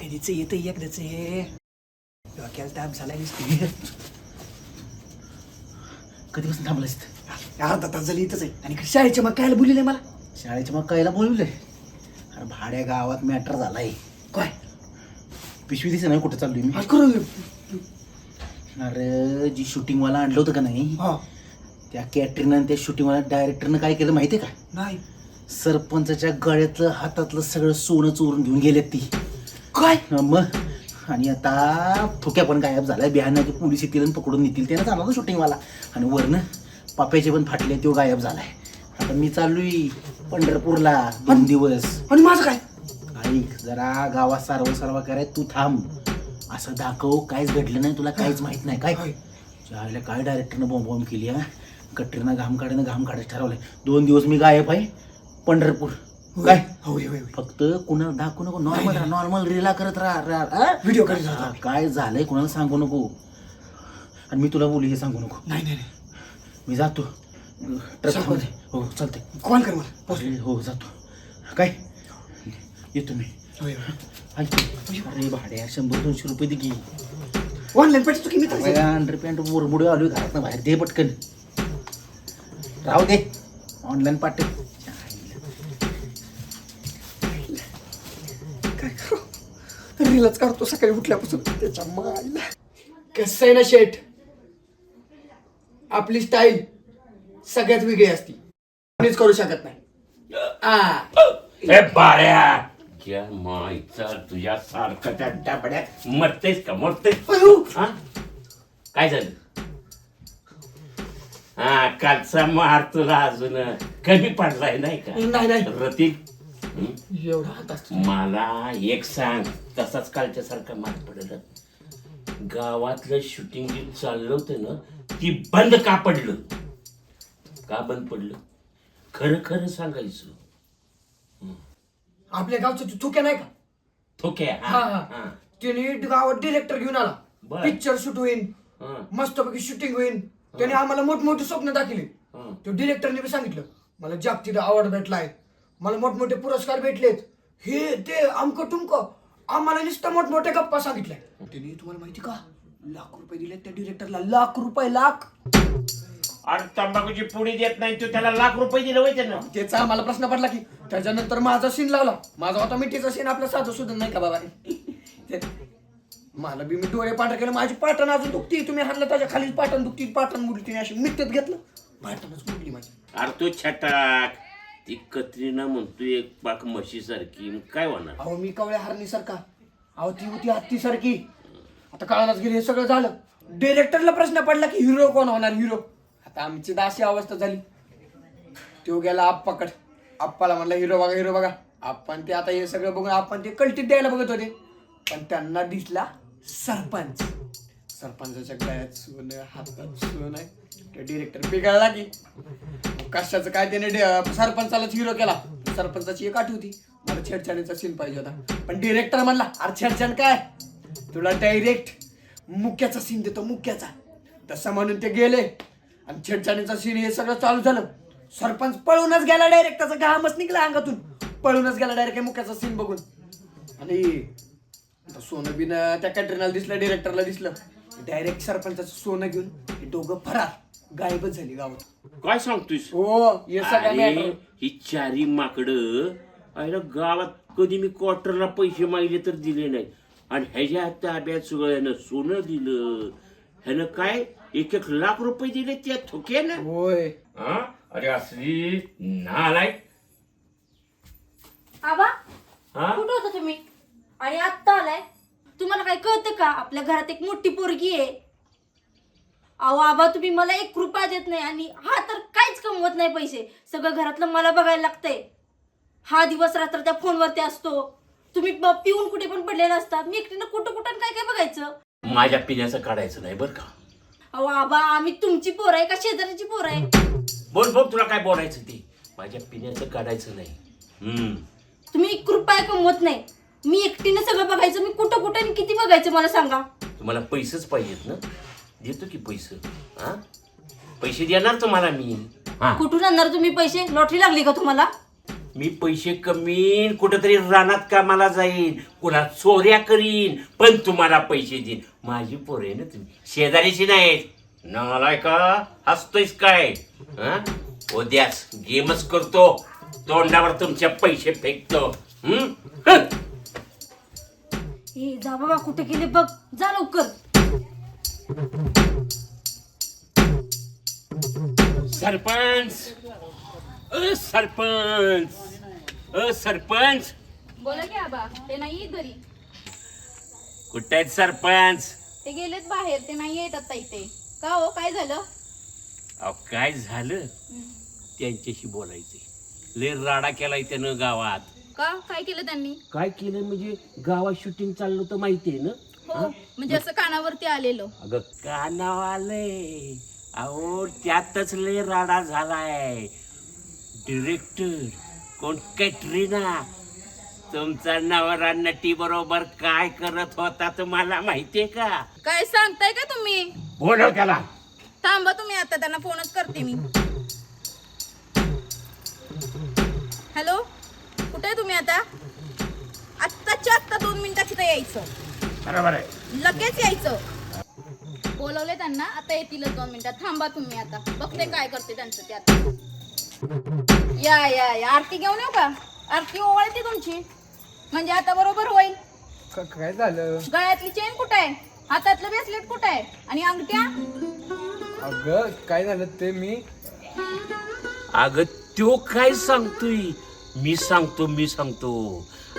कधीच येतं एकदाच ये डोक्याला ताप झाला कधीपासून थांबलास अर्धा तास झाली इथंच आहे. आणि शाळेच्या मग काय बोलले मला? शाळेच्या मग कायला बोलवलंय? अरे भाड्या गावात मॅटर झालाय. काय? पिशवी दिसे नाही कुठं चाललोय मी? करू अरे जी शूटिंग वाला आणलं होतं का नाही? हा. त्या कॅटरीनं त्या शूटिंग वाला डायरेक्टरनं काय केलं माहितीये का? नाही. सरपंचाच्या गळ्यातलं हातातलं सगळं सोनं चोरून घेऊन गेलेत ती. काय? मग आणि आता थोक्या पण गायब झालाय. बिहान ते पोलीस येतील आणि पकडून नेतील त्यानं चालला शूटिंगवाला. आणि वरनं पाप्याचे पण फाटले तो गायब झालाय. आता मी चाललोय पंढरपूरला दोन दिवस. आणि माझं काय? ऐक जरा गावात सारवा सारवा कराय तू थांब. असं दाखव काहीच घडलं नाही तुला काहीच माहीत नाही. काय. ज्यावेळेला काय डायरेक्टरनं बॉम्ब बॉम्ब केली हा? कटरीनं घाम काढायनं घाम काढायचं ठरवलंय. दोन दिवस मी गायब आहे पंढरपूर. काय? होय होय होय. फक्त कुणाला दाखवू नको नॉर्मल राहा नॉर्मल रिला करत राहा हा? व्हिडिओ करत राहा. हा, काय झालंय कुणाला सांगू नको. आणि मी तुला बोलू हे सांगू नको. नाही नाही मी जातो. ट्रक. हो चालते कॉल कर मला. हो जातो. काय? येतो मी. अरे भाड्या शंभर दोनशे रुपये दे की. ऑनलाईन पाठवतो चुकी मी अंडर पॅन्ट मुरमुडे आलोय घरात बाहेर. दे पटकन. राहू दे. ऑनलाईन पाठव काय रीलच काढतो सकाळी उठल्यापासून त्याच्या मायला. कसं आहे ना शेठ? आपली स्टाईल सगळ्यात वेगळी असती. कोणीच करू शकत नाही. आ. ए बाळ्या. ज्या माईचा तुझ्या सारखं त्या डबड्यात मरतेस का? मरतेस? अयो, हा. काय झालं? हा कालचा मार तुला अजून कमी पडलाय नाही का? नाही नाही. रतिक? एवढा हात असतो. मला एक सांग. तसाच कालच्या सारखा मार पडलं. गावातलं शूटिंग जे चाललं होतं ना ती बंद का पडलं? का बंद पडलं? खरं खरं सांगायचं. आपल्या गावचं तू थुक्या नाही का? थोके हा हा त्याने गावात डिरेक्टर घेऊन आला. बर. पिक्चर शूट होईल मस्तपैकी शूटिंग होईल त्याने आम्हाला मोठमोठे स्वप्न दाखवले. तो डिरेक्टरने बी सांगितलं मला जागतिक अवॉर्ड भेटलाय. मला मोठमोठे पुरस्कार भेटलेत. हे ते अमक टुमक आम्हाला नुसतं मोठमोठ्या गप्पा सांगितल्या त्याने तुम्हाला माहिती का? लाख रुपये दिले त्या डिरेक्टरला लाख रुपये लाख. अरे तंबाखूची पुडी देत नाही तू त्याला लाख रुपये दिले होते ना त्याचा आम्हाला प्रश्न पडला की त्याच्यानंतर माझा सीन लावला माझा होता मिठीचा सीन आपला साधं सुद्धा नाही का बाबा ते- मला बी मी डोळे पांढरे केले माझी पाटण अजून दुखती. तुम्ही हाणलं त्याच्याखाली पाटण दुखती पाटण मुडली तिने अशी मिठ्यात घेतलं. पाटणच मुडली माझी. अरे तू छटाक. ती कत्रीना म्हणतोय एक पाक म्हशीसारखी. मग काय होणार? अहो मी कवळ्या हरणीसारखा. अहो ती होती हत्तीसारखी. आता कळायलाच गेली हे सगळं झालं. डिरेक्टरला प्रश्न पडला की हिरो कोण होणार हिरो आता आमची तर अशी अवस्था झाली. तो गेला आप्पाकड आप्पाला म्हणला हिरो बघा हिरो बघा. आपण ते आता हे सगळं बघून आपण ते कल्टीत द्यायला बघत होते. पण त्यांना दिसला सरपंच. सरपंचाच्या गळ्यात सोनं हातात सोनं. आहे डिरेक्टर बिघडला की. कशाचं काय त्याने डे- सरपंचालाच हिरो केला. सरपंचाची एक आठ होती. मला छेडछाडीचा सीन पाहिजे होता. पण डिरेक्टर म्हणला अरे छेडछाड काय? तुला डायरेक्ट मुक्याचा सीन देतो मुक्याचा. तसं म्हणून ते गेले. आणि छेडछाडीचा सीन हे सगळं चालू झालं. सरपंच पळूनच गेला डायरेक्ट त्याचा घामच निघला अंगातून. पळूनच गेला डायरेक्ट मुक्याचा सीन बघून. आणि आता सोनं बिन त्या कॅटरीनाला दिसलं डिरेक्टरला दिसलं. डायरेक्ट सरपंचाचं सोनं घेऊन हे दोघं फरार. गायबच झाली गावात. काय सांगतोयस? हो हे सगळं अरे matter. ही चारी माकडं अरे गावात कधी मी क्वार्टरला पैसे मागले तर दिले नाही. आणि ह्याच्या ताब्यात सगळं ह्यानं सोनं दिलं. ह्यानं काय? एक एक लाख रुपये दिले त्या थोक्यानं? होय. हा? अरे असली नालाय आबा हा? कुठं होता तुम्ही? आणि आत्ता आलाय? तुम्हाला काय कळतं का? आपल्या घरात एक मोठी पोरगी आहे. अहो आबा तुम्ही मला एक रुपया देत नाही आणि हा तर काहीच कमवत नाही पैसे. सगळं घरातलं मला बघायला लागतंय. हा दिवस रात्र त्या फोनवरती असतो. तुम्ही पिऊन कुठे पण पडलेला असतात मी एकटीनं कुठं कुठं काय काय बघायचं? माझ्या पिण्याचं काढायचं नाही बरं का? अहो आबा आम्ही तुमची पोर आहे का शेजाऱ्याची पोर आहे? बोल बोल तुला काय बोलायचं ते? माझ्या पिण्याचं काढायचं नाही. हम्म. तुम्ही एक रुपया कमवत नाही. मी एकटीनं सगळं बघायचं. मी कुठं कुठं आणि किती बघायचं मला सांगा. तुम्हाला पैसेच पाहिजेत ना? देतो की पैसे? हा? पैसे देणार तुम्हाला मी. हा. कुठून आणणार तुम्ही पैसे? लॉटरी लागली का तुम्हाला? मी पैसे कमीन कुठंतरी रानात कामाला जाईन कुणा चोऱ्या करीन पण तुम्हाला पैसे देईन. माझी पोर आहे ना तुम्ही? शेजारीची नाही नालाय का? हसतोयस काय? हं? उद्याच गेमच करतो. तोंडावर तुमच्या पैसे फेकतो. हं? हं? हे जा बाबा कुठे गेले बघ. जा लवकर. सरपंच! अ सरपंच! अ सरपंच! बोला की आबा ते नाही घरी. कुठे आहेत सरपंच? ते गेलेत बाहेर ते नाही येत आता इथे. का हो काय झालं? अहो काय झालं? त्यांच्याशी बोलायचंय. लय राडा केलाय त्यानं गावात. का? काय केलं त्यांनी? काय केलं म्हणजे गावात शूटिंग चाललं तर माहितीये ना? हो म्हणजे असं कानावरती आलेलं. अगं का नाव आलंय अहो त्यातच लय राडा झालाय. डिरेक्टर कोण? कॅटरीना तुमचा नवरा नटी बरोबर काय करत होता तुम्हाला माहितीये का? काय सांगताय का तुम्ही? बोलव त्याला. थांबा तुम्ही आता त्यांना फोनच करते मी. हॅलो कुठे आहे तुम्ही आता? आत्ताच्या आत्ता दोन मिनिटात इथं यायचं. बरोबर आहे. लगेच यायचं. बोलवले त्यांना आता येतीलच दोन मिनिटात थांबा तुम्ही आता. बघते काय करते त्यांचं ते आता. या या या. आरती घेऊन येऊ का? आरती ओवाळते तुमची. म्हणजे आता बरोबर होईल. काय झालं? गळ्यातली चेन कुठे आहे? हातातलं ब्रेसलेट कुठे आहे? आणि अंगठ्या? अगं काय झालं ते मी? अगं तो काय सांगतोय? मी सांगतो मी सांगतो.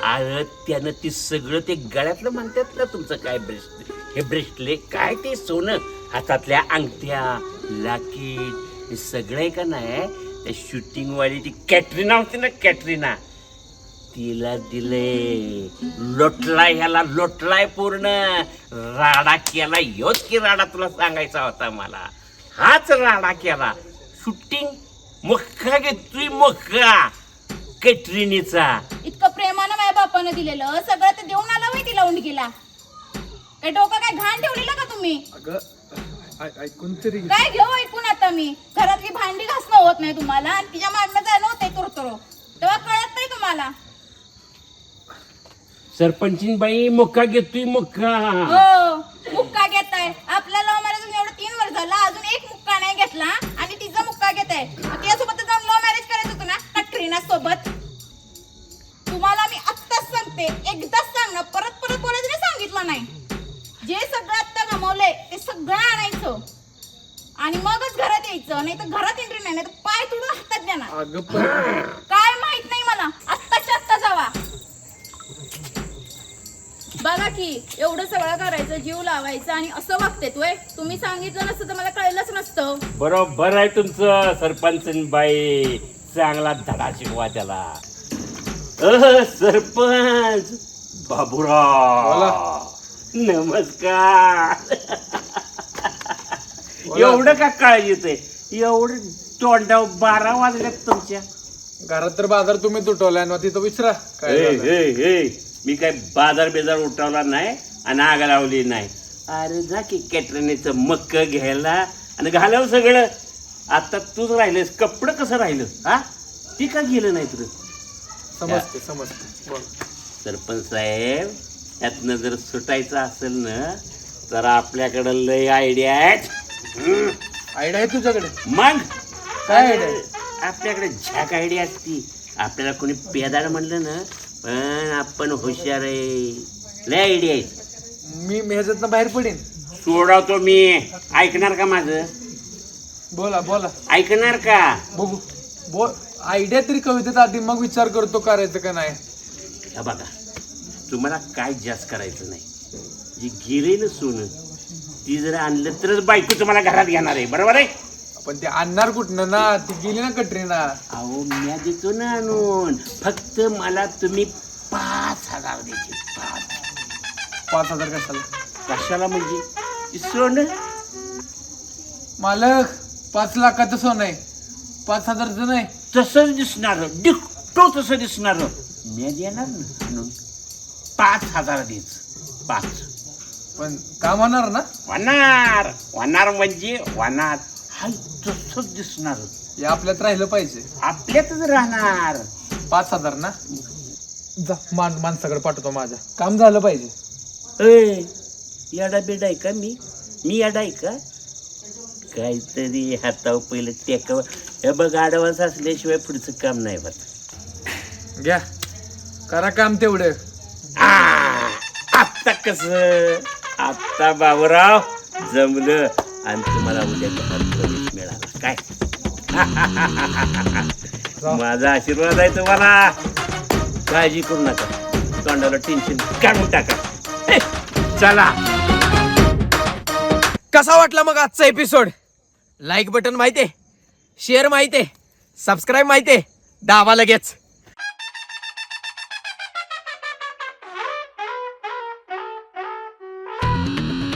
अगं त्यानं ती सगळं ते गळ्यातलं म्हणतात ना तुमचं काय ब्रेस्ट हे ब्रेसले काय ते सोनं? हातातल्या अंगठ्या लाकीट हे सगळं आहे का नाही? त्या शूटिंगवाली ती कॅटरीना होती ना कॅटरीना. तिला दिले. लोटलाय ह्याला लोटलाय पूर्ण. राडा केला योच की राडा तुला सांगायचा होता मला. हाच राडा केला. शूटिंग मुख्खा घेतोय मक्का कॅटरिनीचा. इतकं बापानं दिलेलं. सगळं ते देऊन आलं होय तिला उंडकीला काय डोकं काय घाण ठेवलेलं का तुम्ही? अगं ऐ- ऐकून तरी घे. काय घेऊ ऐकून आता मी? घरातली भांडी घासणं होत नाही तुम्हाला आणि तिच्या मागणं जाणं होते तुरतुरो. तेव्हा कळत नाही तुम्हाला सरपंचीन बाई मुक्का घेतोय मुक्का हो. सगळं आणायचं. आणि मगच घरात यायचं. नाही तर घरात एंट्री नाही तर पाय तुडून हातात देणार. अगं पण काय माहीत नाही मला. आत्ताच्या आत्ता जावा. बघा की एवढं सगळं करायचं जीव लावायचं आणि असं वागते तू तुम्ही सांगितलं नसतं तर मला कळलंच नसतं. बरोबर आहे तुमचं सरपंचीन बाई चांगला धडा शिकवा त्याला. अह, सरपंच. बाबूराव. नमस्कार. एवढं का काळजी येते एवढं तोंडाव बारा वाजल्यात तुमच्या. घरात तर बाजार तुम्ही तुटवलाय ना तिथं विचारा काय ए, झालं. ए, ए, मी काय बाजार बेजार उठवला नाही आणि आग लावली नाही. अरे जा की कॅटरिनीचं मक्क घ्यायला आणि घालावं सगळं. आता तूच राहिलंस कपडं कसं राहिलं? हा? ती का गेलं नाही तुझं समजते समजते. बोल. सरपंच साहेब यातनं जर सुटायचं असेल ना तर आपल्याकडं लय आयडिया आहेत. आयडिया आहे तुझ्याकडे? मग? काय idea? आपल्याकडे झॅक आयडिया असती. आपल्याला कोणी पेदाड म्हणलं ना पण आपण हुशार आहे. लय आयडिया आहे. मी ह्याच्यातनं बाहेर पडेन. सोडवतो मी. ऐकणार का माझं? बोला बोला. ऐकणार का? बघू. बोल आयडिया तरी कवितेत आधी मग विचार करतो करायचं का नाही. हा बघा तुम्हाला काय जास्त करायचं नाही. जी गिरेल सोनं ती जर आणलं तरच बायको तुम्हाला घरात घेणार आहे. बरोबर आहे? पण ते आणणार कुठनं ना? ती गेली ना कटरीना. अहो म्या देतो ना आणून. फक्त मला तुम्ही पाच हजार द्यायचे. पाच. पाच हजार कशाला? कशाला म्हणजे? ती सोनं? मालक पाच लाखाचं सोनं आहे. पाच हजारचं नाही. तसंच दिसणार. डिक्टो तसं दिसणार. मी देणार ना आणून. पाच हजार देच पाच. पण काम होणार ना? वनार वनार म्हणजे वनार हाय तसंच दिसणार. हे आपल्यात राहिलं पाहिजे. आपल्यातच राहणार. पाच हजार ना? जा मान माणसाकडे पाठवतो माझ्या. काम झालं पाहिजे. अय याडा बेडा आहे का मी? मी याडा आहे का? काहीतरी हातावर पहिलं टेकावं. हे बघ आडवान्स असल्याशिवाय पुढचं काम नाही होत. घ्या. करा काम तेवढं. आ, आत्ता कस? आत्ता बाबूराव जमलं आणि तुम्हाला उद्या प्रवेश मिळाला. काय? माझा आशीर्वाद आहे तुम्हाला. काळजी करू नका. तोंडाला टेन्शन काढून टाका. हे, चला. कसा वाटला मग आजचा एपिसोड लाईक बटन माहितीये? शेअर माहितीये? सबस्क्राईब माहितीये? दाबा लगेच. Bye.